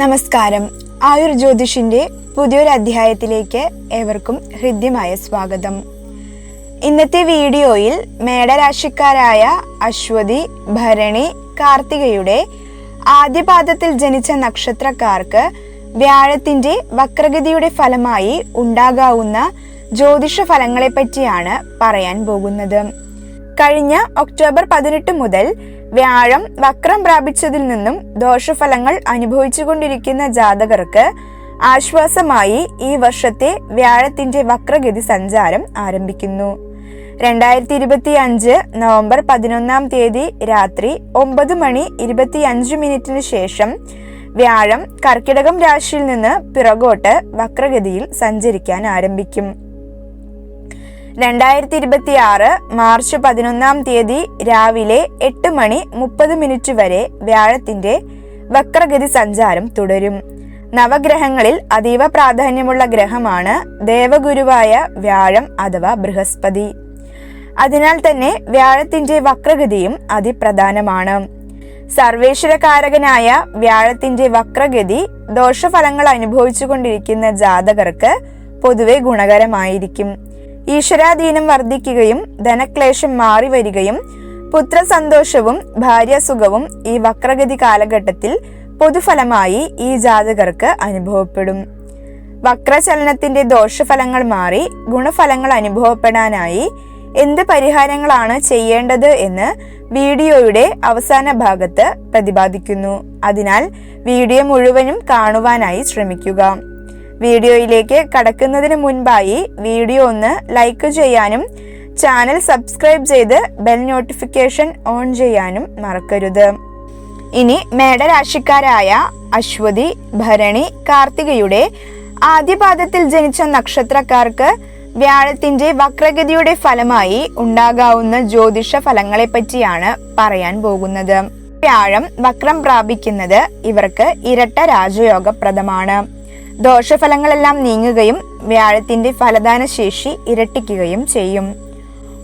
നമസ്കാരം. ആയുർ ജ്യോതിഷിന്റെ പുതിയൊരു അധ്യായത്തിലേക്ക് ഏവർക്കും ഹൃദ്യമായ സ്വാഗതം. ഇന്നത്തെ വീഡിയോയിൽ മേടരാശിക്കാരായ അശ്വതി ഭരണി കാർത്തികയുടെ ആദ്യപാദത്തിൽ ജനിച്ച നക്ഷത്രക്കാർക്ക് വ്യാഴത്തിന്റെ വക്രഗതിയുടെ ഫലമായി ഉണ്ടാകാവുന്ന ജ്യോതിഷ ഫലങ്ങളെ പറ്റിയാണ് പറയാൻ പോകുന്നത്. കഴിഞ്ഞ ഒക്ടോബർ പതിനെട്ട് മുതൽ വ്യാഴം വക്രം പ്രാപിച്ചതിൽ നിന്നും ദോഷഫലങ്ങൾ അനുഭവിച്ചുകൊണ്ടിരിക്കുന്ന ജാതകർക്ക് ആശ്വാസമായി ഈ വർഷത്തെ വ്യാഴത്തിന്റെ വക്രഗതി സഞ്ചാരം ആരംഭിക്കുന്നു. രണ്ടായിരത്തി ഇരുപത്തി അഞ്ച് നവംബർ പതിനൊന്നാം തീയതി രാത്രി ഒമ്പത് മണി ഇരുപത്തി അഞ്ച് മിനിറ്റിന് ശേഷം വ്യാഴം കർക്കിടകം രാശിയിൽ നിന്ന് പിറകോട്ട് വക്രഗതിയിൽ സഞ്ചരിക്കാൻ ആരംഭിക്കും. രണ്ടായിരത്തി ഇരുപത്തി ആറ് മാർച്ച് പതിനൊന്നാം തീയതി രാവിലെ എട്ട് മണി മുപ്പത് മിനിറ്റ് വരെ വ്യാഴത്തിന്റെ വക്രഗതി സഞ്ചാരം തുടരും. നവഗ്രഹങ്ങളിൽ അതീവ പ്രാധാന്യമുള്ള ഗ്രഹമാണ് ദേവഗുരുവായ വ്യാഴം അഥവാ ബൃഹസ്പതി. അതിനാൽ തന്നെ വ്യാഴത്തിന്റെ വക്രഗതിയും അതിപ്രധാനമാണ്. സർവേശ്വരകാരകനായ വ്യാഴത്തിന്റെ വക്രഗതി ദോഷഫലങ്ങൾ അനുഭവിച്ചുകൊണ്ടിരിക്കുന്ന ജാതകർക്ക് പൊതുവെ ഗുണകരമായിരിക്കും. ഈശ്വരാധീനം വർദ്ധിക്കുകയും ധനക്ലേശം മാറി വരികയും പുത്രസന്തോഷവും ഭാര്യസുഖവും ഈ വക്രഗതി കാലഘട്ടത്തിൽ പൊതുഫലമായി ഈ ജാതകർക്ക് അനുഭവപ്പെടും. വക്രചലനത്തിന്റെ ദോഷഫലങ്ങൾ മാറി ഗുണഫലങ്ങൾ അനുഭവപ്പെടാനായി എന്ത് പരിഹാരങ്ങളാണ് ചെയ്യേണ്ടത് എന്ന് വീഡിയോയുടെ അവസാന ഭാഗത്ത് പ്രതിപാദിക്കുന്നു. അതിനാൽ വീഡിയോ മുഴുവനും കാണുവാനായി ശ്രമിക്കുക. വീഡിയോയിലേക്ക് കടക്കുന്നതിന് മുൻപായി വീഡിയോ ഒന്ന് ലൈക്ക് ചെയ്യാനും ചാനൽ സബ്സ്ക്രൈബ് ചെയ്ത് ബെൽ നോട്ടിഫിക്കേഷൻ ഓൺ ചെയ്യാനും മറക്കരുത്. ഇനി മേടരാശിക്കാരായ അശ്വതി ഭരണി കാർത്തികയുടെ ആദ്യപാദത്തിൽ ജനിച്ച നക്ഷത്രക്കാർക്ക് വ്യാഴത്തിന്റെ വക്രഗതിയുടെ ഫലമായി ഉണ്ടാകാവുന്ന ജ്യോതിഷ ഫലങ്ങളെ പറ്റിയാണ് പറയാൻ പോകുന്നത്. വ്യാഴം വക്രം പ്രാപിക്കുന്നത് ഇവർക്ക് ഇരട്ട രാജയോഗപ്രദമാണ്. ദോഷഫലങ്ങളെല്ലാം നീങ്ങുകയും വ്യാഴത്തിന്റെ ഫലദാന ശേഷി ഇരട്ടിക്കുകയും ചെയ്യും.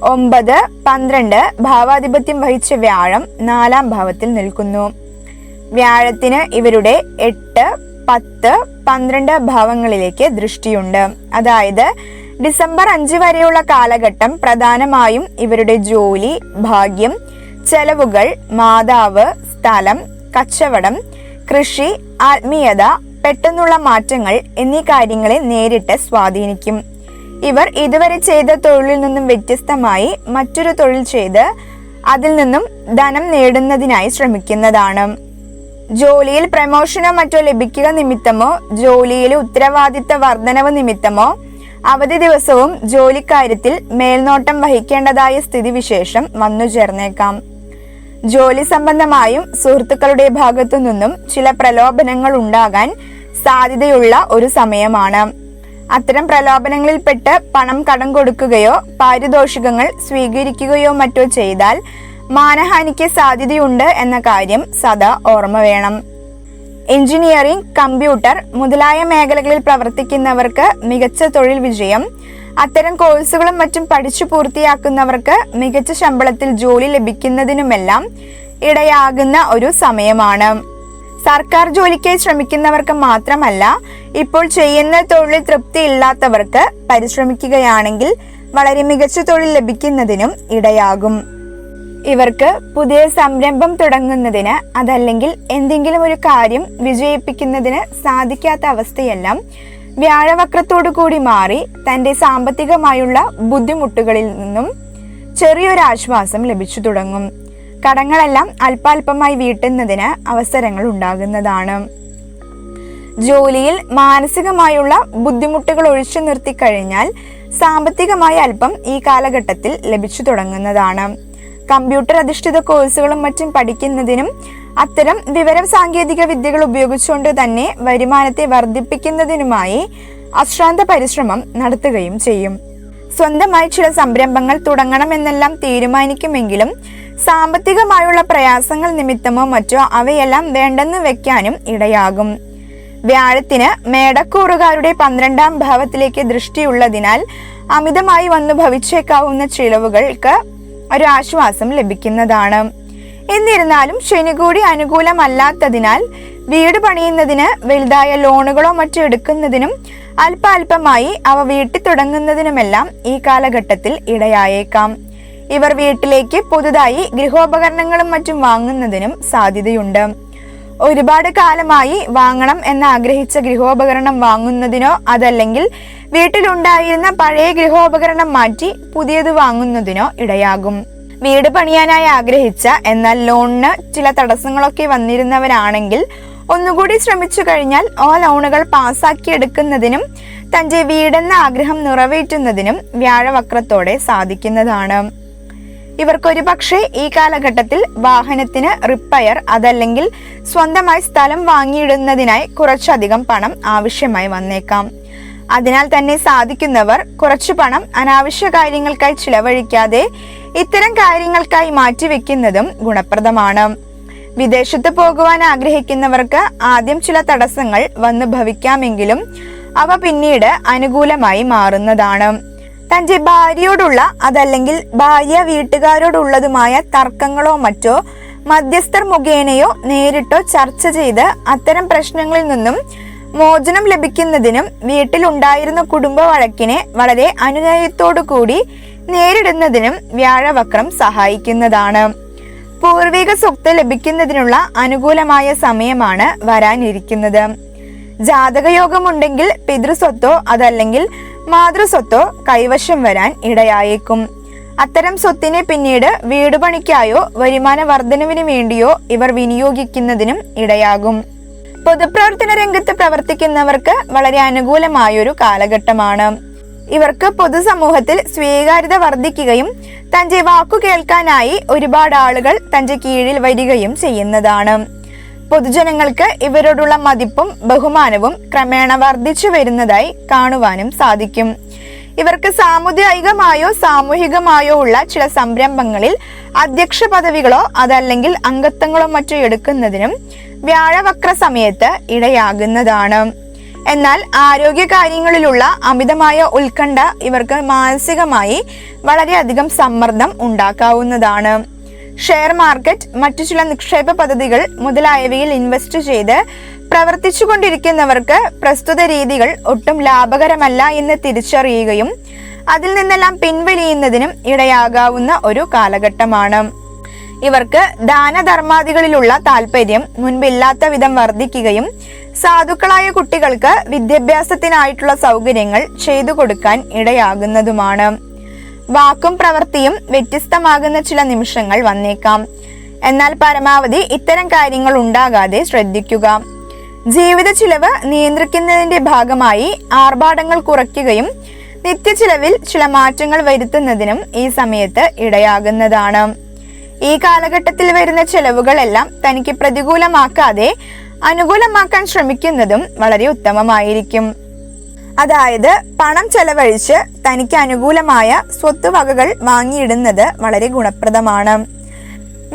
ഒമ്പത് പന്ത്രണ്ട് ഭാവാധിപത്യം വഹിച്ച വ്യാഴം നാലാം ഭാവത്തിൽ നിൽക്കുന്നു. വ്യാഴത്തിന് ഇവരുടെ എട്ട് പത്ത് പന്ത്രണ്ട് ഭാവങ്ങളിലേക്ക് ദൃഷ്ടിയുണ്ട്. അതായത് ഡിസംബർ അഞ്ച് വരെയുള്ള കാലഘട്ടം പ്രധാനമായും ഇവരുടെ ജോലി ഭാഗ്യം ചെലവുകൾ മാതാവ് സ്ഥലം കച്ചവടം കൃഷി ആത്മീയത പെട്ടെന്നുള്ള മാറ്റങ്ങൾ എന്നീ കാര്യങ്ങളെ നേരിട്ട് സ്വാധീനിക്കും. ഇവർ ഇതുവരെ ചെയ്ത തൊഴിലിൽ നിന്നും വ്യത്യസ്തമായി മറ്റൊരു തൊഴിൽ ചെയ്ത് അതിൽ നിന്നും ധനം നേടുന്നതിനായി ശ്രമിക്കുന്നതാണ്. ജോലിയിൽ പ്രമോഷനോ മറ്റോ ലഭിക്കുക നിമിത്തമോ ജോലിയിലെ ഉത്തരവാദിത്ത വർധനവ് നിമിത്തമോ അവധി ദിവസവും ജോലിക്കാര്യത്തിൽ മേൽനോട്ടം വഹിക്കേണ്ടതായ സ്ഥിതിവിശേഷം വന്നു ചേർന്നേക്കാം ജോലി സംബന്ധമായും സുഹൃത്തുക്കളുടെ ഭാഗത്തു നിന്നും ചില പ്രലോഭനങ്ങൾ ഉണ്ടാകാൻ സാധ്യതയുള്ള ഒരു സമയമാണ്. അത്തരം പ്രലോഭനങ്ങളിൽപ്പെട്ട് പണം കടം കൊടുക്കുകയോ പാരിതോഷികങ്ങൾ സ്വീകരിക്കുകയോ മറ്റോ ചെയ്താൽ മാനഹാനിക്ക് സാധ്യതയുണ്ട് എന്ന കാര്യം സദാ ഓർമ്മ വേണം. എഞ്ചിനീയറിംഗ് കമ്പ്യൂട്ടർ മുതലായ മേഖലകളിൽ പ്രവർത്തിക്കുന്നവർക്ക് മികച്ച തൊഴിൽ വിജയം അത്തരം കോഴ്സുകളും മറ്റും പഠിച്ചു പൂർത്തിയാക്കുന്നവർക്ക് മികച്ച ശമ്പളത്തിൽ ജോലി ലഭിക്കുന്നതിനുമെല്ലാം ഇടയാകുന്ന ഒരു സമയമാണ്. സർക്കാർ ജോലിക്കായി ശ്രമിക്കുന്നവർക്ക് മാത്രമല്ല ഇപ്പോൾ ചെയ്യുന്ന തൊഴിൽ തൃപ്തി ഇല്ലാത്തവർക്ക് പരിശ്രമിക്കുകയാണെങ്കിൽ വളരെ മികച്ച തൊഴിൽ ലഭിക്കുന്നതിനും ഇടയാകും. ഇവർക്ക് പുതിയ സംരംഭം തുടങ്ങുന്നതിന് അതല്ലെങ്കിൽ എന്തെങ്കിലും ഒരു കാര്യം വിജയിപ്പിക്കുന്നതിന് സാധിക്കാത്ത അവസ്ഥയെല്ലാം വ്യാഴവക്രത്തോടു കൂടി മാറി തന്റെ സാമ്പത്തികമായുള്ള ബുദ്ധിമുട്ടുകളിൽ നിന്നും ചെറിയൊരു ആശ്വാസം ലഭിച്ചു തുടങ്ങും. കടങ്ങളെല്ലാം അല്പാൽപമായി വീട്ടുന്നതിന് അവസരങ്ങൾ ഉണ്ടാകുന്നതാണ്. ജോലിയിൽ മാനസികമായുള്ള ബുദ്ധിമുട്ടുകൾ ഒഴിച്ചു നിർത്തി കഴിഞ്ഞാൽ സാമ്പത്തികമായ അല്പം ഈ കാലഘട്ടത്തിൽ ലഭിച്ചു തുടങ്ങുന്നതാണ്. കമ്പ്യൂട്ടർ അധിഷ്ഠിത കോഴ്സുകളും മറ്റും പഠിക്കുന്നതിനും അത്തരം വിവരം സാങ്കേതിക വിദ്യകൾ ഉപയോഗിച്ചുകൊണ്ട് തന്നെ വരുമാനത്തെ വർദ്ധിപ്പിക്കുന്നതിനുമായി അശ്രാന്ത പരിശ്രമം നടത്തുകയും ചെയ്യും. സ്വന്തമായി ചില സംരംഭങ്ങൾ തുടങ്ങണമെന്നെല്ലാം തീരുമാനിക്കുമെങ്കിലും സാമ്പത്തികമായുള്ള പ്രയാസങ്ങൾ നിമിത്തമോ മറ്റോ അവയെല്ലാം വേണ്ടെന്ന് വെക്കാനും ഇടയാകും. വ്യാഴത്തിന് മേടക്കൂറുകാരുടെ പന്ത്രണ്ടാം ഭാവത്തിലേക്ക് ദൃഷ്ടിയുള്ളതിനാൽ അമിതമായി വന്നു ഭവിച്ചേക്കാവുന്ന ചിലവുകൾക്ക് ഒരു ആശ്വാസം ലഭിക്കുന്നതാണ്. എന്നിരുന്നാലും ശനി കൂടി അനുകൂലമല്ലാത്തതിനാൽ വീട് പണിയുന്നതിന് വലുതായ ലോണുകളോ മറ്റോ എടുക്കുന്നതിനും അല്പ അല്പമായി അവ വീട്ടിൽ തുടങ്ങുന്നതിനുമെല്ലാം ഈ കാലഘട്ടത്തിൽ ഇടയായേക്കാം. ഇവർ വീട്ടിലേക്ക് പുതുതായി ഗൃഹോപകരണങ്ങളും മറ്റും വാങ്ങുന്നതിനും സാധ്യതയുണ്ട്. ഒരുപാട് കാലമായി വാങ്ങണം എന്ന് ആഗ്രഹിച്ച ഗൃഹോപകരണം വാങ്ങുന്നതിനോ അതല്ലെങ്കിൽ വീട്ടിലുണ്ടായിരുന്ന പഴയ ഗൃഹോപകരണം മാറ്റി പുതിയത് വാങ്ങുന്നതിനോ ഇടയാകും. വീട് പണിയാനായി ആഗ്രഹിച്ച എന്നാൽ ലോണിന് ചില തടസ്സങ്ങളൊക്കെ വന്നിരുന്നവരാണെങ്കിൽ ഒന്നുകൂടി ശ്രമിച്ചു കഴിഞ്ഞാൽ ആ ലോണുകൾ പാസാക്കി എടുക്കുന്നതിനും തന്റെ വീടെന്ന ആഗ്രഹം നിറവേറ്റുന്നതിനും വ്യാഴവക്രത്തോടെ സാധിക്കുന്നതാണ്. ഇവർക്കൊരു പക്ഷേ ഈ കാലഘട്ടത്തിൽ വാഹനത്തിന് റിപ്പയർ അതല്ലെങ്കിൽ സ്വന്തമായി സ്ഥലം വാങ്ങിയിടുന്നതിനായി കുറച്ചധികം പണം ആവശ്യമായി വന്നേക്കാം. അതിനാൽ തന്നെ സാധിക്കുന്നവർ കുറച്ചു പണം അനാവശ്യ കാര്യങ്ങൾക്കായി ചിലവഴിക്കാതെ ഇത്തരം കാര്യങ്ങൾക്കായി മാറ്റിവെക്കുന്നതും ഗുണപ്രദമാണ്. വിദേശത്ത് പോകുവാൻ ആഗ്രഹിക്കുന്നവർക്ക് ആദ്യം ചില തടസ്സങ്ങൾ വന്നു ഭവിക്കാമെങ്കിലും അവ പിന്നീട് അനുകൂലമായി മാറുന്നതാണ്. തന്റെ ഭാര്യയോടുള്ള അതല്ലെങ്കിൽ ഭാര്യ വീട്ടുകാരോടുള്ളതുമായ തർക്കങ്ങളോ മറ്റോ മധ്യസ്ഥർ മുഖേനയോ നേരിട്ടോ ചർച്ച ചെയ്ത് അത്തരം പ്രശ്നങ്ങളിൽ നിന്നും മോചനം ലഭിക്കുന്നതിനും വീട്ടിലുണ്ടായിരുന്ന കുടുംബ വഴക്കിനെ വളരെ അനുനയത്തോടു കൂടി നേരിടുന്നതിനും വ്യാഴവക്രം സഹായിക്കുന്നതാണ്. പൂർവിക സ്വത്ത് ലഭിക്കുന്നതിനുള്ള അനുകൂലമായ സമയമാണ് വരാനിരിക്കുന്നത്. ജാതകയോഗമുണ്ടെങ്കിൽ പിതൃസ്വത്തോ അതല്ലെങ്കിൽ മാതൃസ്വത്തോ കൈവശം വരാൻ ഇടയായേക്കും. അത്തരം സ്വത്തിനെ പിന്നീട് വീടുപണിക്കായോ വരുമാന വർധനവിന് വേണ്ടിയോ ഇവർ വിനിയോഗിക്കുന്നതിനും ഇടയാകും. പൊതുപ്രവർത്തന രംഗത്ത് പ്രവർത്തിക്കുന്നവർക്ക് വളരെ അനുകൂലമായൊരു കാലഘട്ടമാണ്. ഇവർക്ക് പൊതുസമൂഹത്തിൽ സ്വീകാര്യത വർദ്ധിക്കുകയും തന്റെ വാക്കു കേൾക്കാനായി ഒരുപാട് ആളുകൾ തന്റെ കീഴിൽ വരികയും ചെയ്യുന്നതാണ്. പൊതുജനങ്ങൾക്ക് ഇവരോടുള്ള മതിപ്പും ബഹുമാനവും ക്രമേണ വർദ്ധിച്ചു വരുന്നതായി കാണുവാനും സാധിക്കും. ഇവർക്ക് സാമുദായികമായോ സാമൂഹികമായോ ഉള്ള ചില സംരംഭങ്ങളിൽ അധ്യക്ഷ പദവികളോ അതല്ലെങ്കിൽ അംഗത്വങ്ങളോ മറ്റോ എടുക്കുന്നതിനും വ്യാഴവക്ര സമയത്ത് ഇടയാകുന്നതാണ്. എന്നാൽ ആരോഗ്യ കാര്യങ്ങളിലുള്ള അമിതമായ ഉത്കണ്ഠ ഇവർക്ക് മാനസികമായി വളരെയധികം സമ്മർദ്ദം ഉണ്ടാക്കാവുന്നതാണ്. ഷെയർ മാർക്കറ്റ് മറ്റു ചില നിക്ഷേപ പദ്ധതികൾ മുതലായവയിൽ ഇൻവെസ്റ്റ് ചെയ്ത് പ്രവർത്തിച്ചു കൊണ്ടിരിക്കുന്നവർക്ക് പ്രസ്തുത രീതികൾ ഒട്ടും ലാഭകരമല്ല എന്ന് തിരിച്ചറിയുകയും അതിൽ നിന്നെല്ലാം പിൻവലിയുന്നതിനും ഇടയാകാവുന്ന ഒരു കാലഘട്ടമാണ്. ഇവർക്ക് ദാനധർമാദികളിലുള്ള താല്പര്യം മുൻപില്ലാത്ത വിധം വർദ്ധിക്കുകയും സാധുക്കളായ കുട്ടികൾക്ക് വിദ്യാഭ്യാസത്തിനായിട്ടുള്ള സൗകര്യങ്ങൾ ചെയ്തു കൊടുക്കാൻ ഇടയാകുന്നതുമാണ്. വാക്കും പ്രവൃത്തിയും വ്യത്യസ്തമാകുന്ന ചില നിമിഷങ്ങൾ വന്നേക്കാം. എന്നാൽ പരമാവധി ഇത്തരം കാര്യങ്ങൾ ഉണ്ടാകാതെ ശ്രദ്ധിക്കുക. ജീവിത ചിലവ് നിയന്ത്രിക്കുന്നതിന്റെ ഭാഗമായി ആർഭാടങ്ങൾ കുറയ്ക്കുകയും നിത്യചിലവിൽ ചില മാറ്റങ്ങൾ വരുത്തുന്നതിനും ഈ സമയത്ത് ഇടയാകുന്നതാണ്. ഈ കാലഘട്ടത്തിൽ വരുന്ന ചെലവുകളെല്ലാം തനിക്ക് പ്രതികൂലമാക്കാതെ അനുകൂലമാക്കാൻ ശ്രമിക്കുന്നതും വളരെ ഉത്തമമായിരിക്കും. അതായത് പണം ചെലവഴിച്ച് തനിക്ക് അനുകൂലമായ സ്വത്തുവകകൾ വാങ്ങിയിടുന്നത് വളരെ ഗുണപ്രദമാണ്.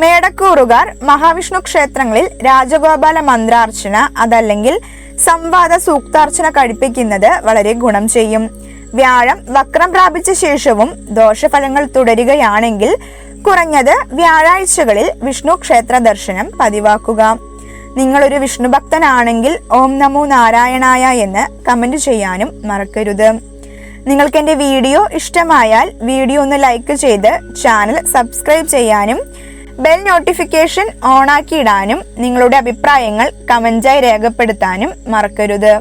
മേടക്കൂറുകാർ മഹാവിഷ്ണു ക്ഷേത്രങ്ങളിൽ രാജഗോപാല മന്ത്രാർച്ചന അതല്ലെങ്കിൽ സംവാദ സൂക്താർച്ചന കഴിപ്പിക്കുന്നത് വളരെ ഗുണം ചെയ്യും. വ്യാഴം വക്രം പ്രാപിച്ച ശേഷവും ദോഷഫലങ്ങൾ തുടരുകയാണെങ്കിൽ കുറഞ്ഞത് വ്യാഴാഴ്ചകളിൽ വിഷ്ണു ക്ഷേത്ര ദർശനം പതിവാക്കുക. നിങ്ങളൊരു വിഷ്ണു ഭക്തനാണെങ്കിൽ ഓം നമോ നാരായണായ എന്ന് കമന്റ് ചെയ്യാനും മറക്കരുത്. നിങ്ങൾക്ക് എന്റെ വീഡിയോ ഇഷ്ടമായാൽ വീഡിയോ ഒന്ന് ലൈക്ക് ചെയ്ത് ചാനൽ സബ്സ്ക്രൈബ് ചെയ്യാനും ബെൽ നോട്ടിഫിക്കേഷൻ ഓണാക്കി ഇടാനും നിങ്ങളുടെ അഭിപ്രായങ്ങൾ കമന്റായി രേഖപ്പെടുത്താനും മറക്കരുത്.